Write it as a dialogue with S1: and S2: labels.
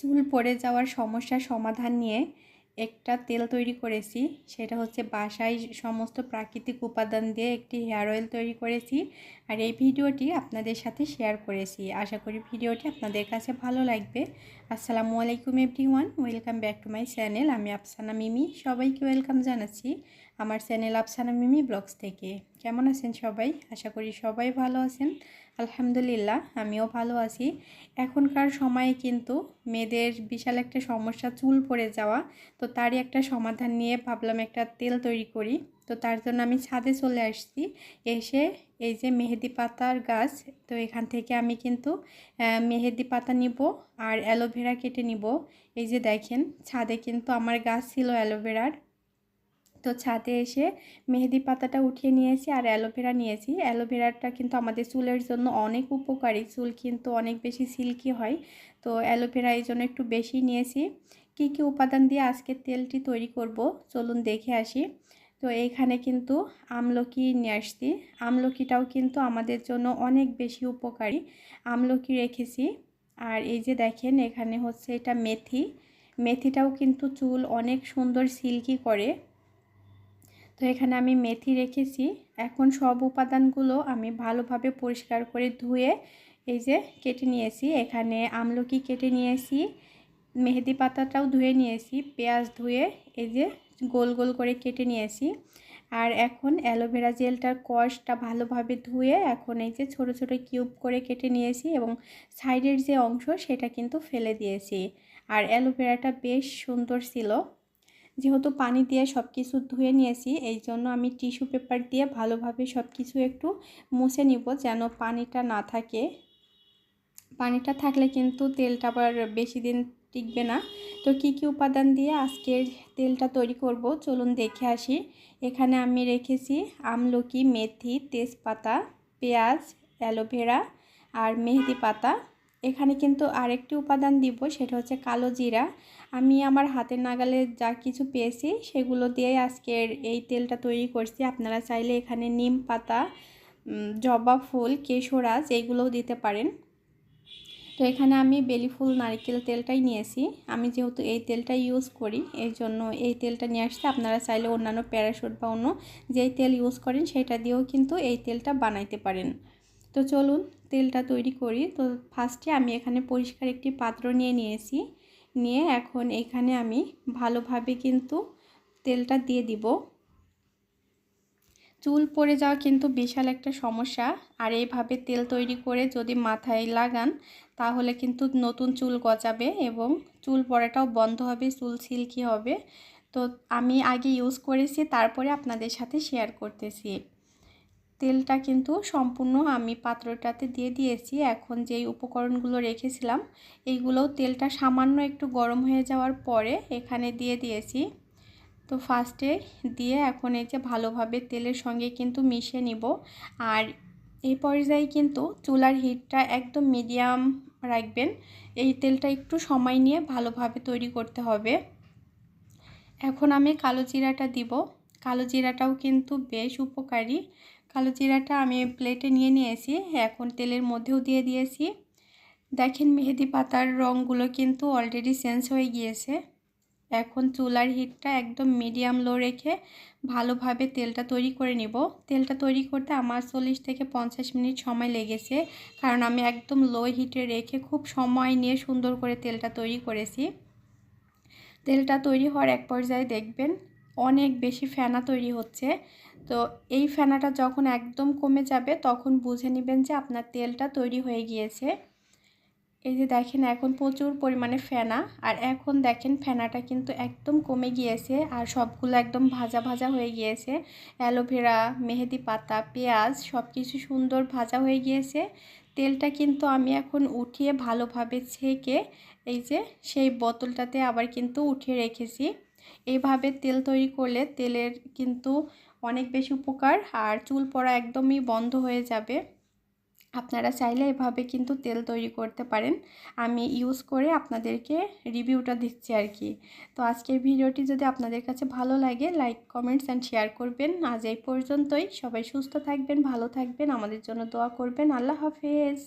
S1: চুল পড়ে যাওয়ার সমস্যার সমাধান নিয়ে একটা তেল তৈরি করেছি। সেটা হচ্ছে বাসায় সমস্ত প্রাকৃতিক উপাদান দিয়ে একটি হেয়ার অয়েল তৈরি করেছি আর এই ভিডিওটি আপনাদের সাথে শেয়ার করেছি। আশা করি ভিডিওটি আপনাদের কাছে ভালো লাগবে। আসসালামু আলাইকুম everyone, welcome back to my channel. আমি আফসানা মিমি, সবাইকে ওয়েলকাম জানাচ্ছি আমার চ্যানেল আফসানা মিমি ব্লগস থেকে। কেমন আছেন সবাই? আশা করি সবাই ভালো আছেন। আলহামদুলিল্লাহ, আমিও ভালো আছি। এখনকার সময়ে কিন্তু মেয়েদের বিশাল একটা সমস্যা, চুল পড়ে যাওয়া। তো তারই একটা সমাধান নিয়ে ভাবলাম একটা তেল তৈরি করি। তো তার জন্য আমি ছাদে চলে আসছি। এসে এই যে মেহেদি পাতার গাছ, তো এখান থেকে আমি কিন্তু মেহেদি পাতা নিব আর অ্যালোভেরা কেটে নিব। এই যে দেখেন, ছাদে কিন্তু আমার গাছ ছিল অ্যালোভেরার। তো ছাদে এসে মেহেদি পাতাটা উঠিয়ে নিয়েছি আর অ্যালোভেরা নিয়েছি। অ্যালোভেরাটা কিন্তু আমাদের চুলের জন্য অনেক উপকারী। চুল কিন্তু অনেক বেশি সিল্কি হয়। তো অ্যালোভেরা এই জন্য একটু বেশি নিয়েছি। কি কি উপাদান দিয়ে আজকে তেলটি তৈরি করব? চলুন দেখে আসি। তো এইখানে কিন্তু আমলকি নিয়ে আসছি। আমলকিটাও কিন্তু আমাদের জন্য অনেক বেশি উপকারী। আমলকি রেখেছি। আর এই যে দেখেন, এখানে হচ্ছে এটা মেথি। মেথিটাও কিন্তু চুল অনেক সুন্দর সিল্কি করে। তো এখানে আমি মেথি রেখেছি। এখন সব উপাদানগুলো আমি ভালোভাবে পরিষ্কার করে ধুয়ে এই যে কেটে নিয়েছি। এখানে আমলকি কেটে নিয়েছি, মেহেদি পাতাটাও ধুয়ে নিয়েছি, পেঁয়াজ ধুয়ে এই যে গোল গোল করে কেটে নিয়েছি। আর এখন অ্যালোভেরা জেলটার কষটা ভালোভাবে ধুয়ে এখন এই যে ছোট ছোট কিউব করে কেটে নিয়েছি এবং সাইডের যে অংশ সেটা কিন্তু ফেলে দিয়েছি। আর অ্যালোভেরাটা বেশ সুন্দর ছিল। যেহেতু পানি দিয়ে সব কিছু ধুয়ে নিয়েছি এই জন্য আমি টিস্যু পেপার দিয়ে ভালোভাবে সব কিছু একটু মুছে নিব যেন পানিটা না থাকে। পানিটা থাকলে কিন্তু তেলটা আবার বেশি দিন টিকবে না। তো কি কি উপাদান দিয়ে আজকের তেলটা তৈরি করব, চলুন দেখে আসি। এখানে আমি রেখেছি আমলকি, মেথি, তেজপাতা, পেঁয়াজ, অ্যালোভেরা আর মেহেদি পাতা। এখানে কিন্তু আরেকটি উপাদান দিব, সেটা হচ্ছে কালো জিরা। আমি আমার হাতের নাগালে যা কিছু পেয়েছি, সেগুলো দিয়ে আজকের এই তেলটা তৈরি করছি। আপনারা চাইলে এখানে নিম পাতা জবা ফুল কেশোরাজ এইগুলোও দিতে পারেন। তো এখানে আমি বেলি ফুল, নারিকেল তেলটাই নিয়েছি। আমি যেহেতু এই তেলটা ইউজ করি, এই জন্য এই তেলটা নিয়ে আসতে আপনারা চাইলে অন্যান্য প্যারাশুট বা অন্য যেই তেল ইউজ করেন, সেটা দিয়েও কিন্তু এই তেলটা বানাইতে পারেন। তো চলুন তেলটা তৈরি করি। তো ফার্স্টে আমি এখানে পরিষ্কার একটি পাত্র নিয়ে নিয়েছি। নিয়ে এখন এখানে আমি ভালোভাবে কিন্তু তেলটা দিয়ে দিব। চুল পড়ে যাওয়া কিন্তু বিশাল একটা সমস্যা। আর এইভাবে তেল তৈরি করে যদি মাথায় লাগান, তাহলে কিন্তু নতুন চুল গজাবে এবং চুল পড়াটাও বন্ধ হবে, চুল সিল্কি হবে। তো আমি আগে ইউজ করেছি, তারপরে আপনাদের সাথে শেয়ার করতেছি। তেলটা কিন্তু সম্পূর্ণ আমি পাত্রটাতে দিয়ে দিয়েছি। এখন যেই উপকরণগুলো রেখেছিলাম, এইগুলোও তেলটা সামান্য একটু গরম হয়ে যাওয়ার পরে এখানে দিয়ে দিয়েছি। তো ফার্স্টে দিয়ে এখন এই যে ভালোভাবে তেলের সঙ্গে কিন্তু মিশিয়ে নিব। আর এই পর্যায়ে কিন্তু চুলার হিটটা একদম মিডিয়াম রাখবেন। এই তেলটা একটু সময় নিয়ে ভালোভাবে তৈরি করতে হবে। এখন আমি কালো জিরাটা দিব। কালো জিরাটাও কিন্তু বেশ উপকারী। কালো জিরাটা আমি প্লেটে নিয়ে নিয়েছি। এখন তেলের মধ্যেও দিয়ে দিয়েছি। দেখেন মেহেদি পাতার রঙগুলো কিন্তু অলরেডি চেঞ্জ হয়ে গিয়েছে। এখন চুলার হিটটা একদম মিডিয়াম লো রেখে ভালোভাবে তেলটা তৈরি করে নিব। তেলটা তৈরি করতে আমার চল্লিশ থেকে পঞ্চাশ মিনিট সময় লেগেছে। কারণ আমি একদম লো হিটে রেখে খুব সময় নিয়ে সুন্দর করে তেলটা তৈরি করেছি। তেলটা তৈরি হওয়ার এক পর্যায়ে দেখবেন অনেক বেশি ফেনা তৈরি হচ্ছে। তো এই ফেনাটা যখন একদম কমে যাবে, তখন বুঝে নেবেন যে আপনার তেলটা তৈরি হয়ে গিয়েছে। এই যে দেখেন, এখন প্রচুর পরিমাণে ফেনা। আর এখন দেখেন, ফেনাটা কিন্তু একদম কমে গিয়েছে আর সবগুলো একদম ভাজা ভাজা হয়ে গিয়েছে। অ্যালোভেরা, মেহেদি পাতা, পেঁয়াজ সব কিছু সুন্দর ভাজা হয়ে গিয়েছে। তেলটা কিন্তু আমি এখন উঠিয়ে ভালোভাবে ছেঁকে এই যে সেই বোতলটাতে আবার কিন্তু উঠিয়ে রেখেছি। এইভাবে তেল তৈরি করলে তেলের কিন্তু অনেক বেশি উপকার আর চুল পড়া একদমই বন্ধ হয়ে যাবে। আপনারা চাইলে এভাবে কিন্তু তেল তৈরি করতে পারেন। আমি ইউজ করে আপনাদেরকে রিভিউটা দিচ্ছি আর কি। তো আজকের ভিডিওটি যদি আপনাদের কাছে ভালো লাগে লাইক কমেন্টস অ্যান্ড শেয়ার করবেন। আজ এই পর্যন্তই। সবাই সুস্থ থাকবেন, ভালো থাকবেন। আমাদের জন্য দোয়া করবেন। আল্লাহ হাফেজ।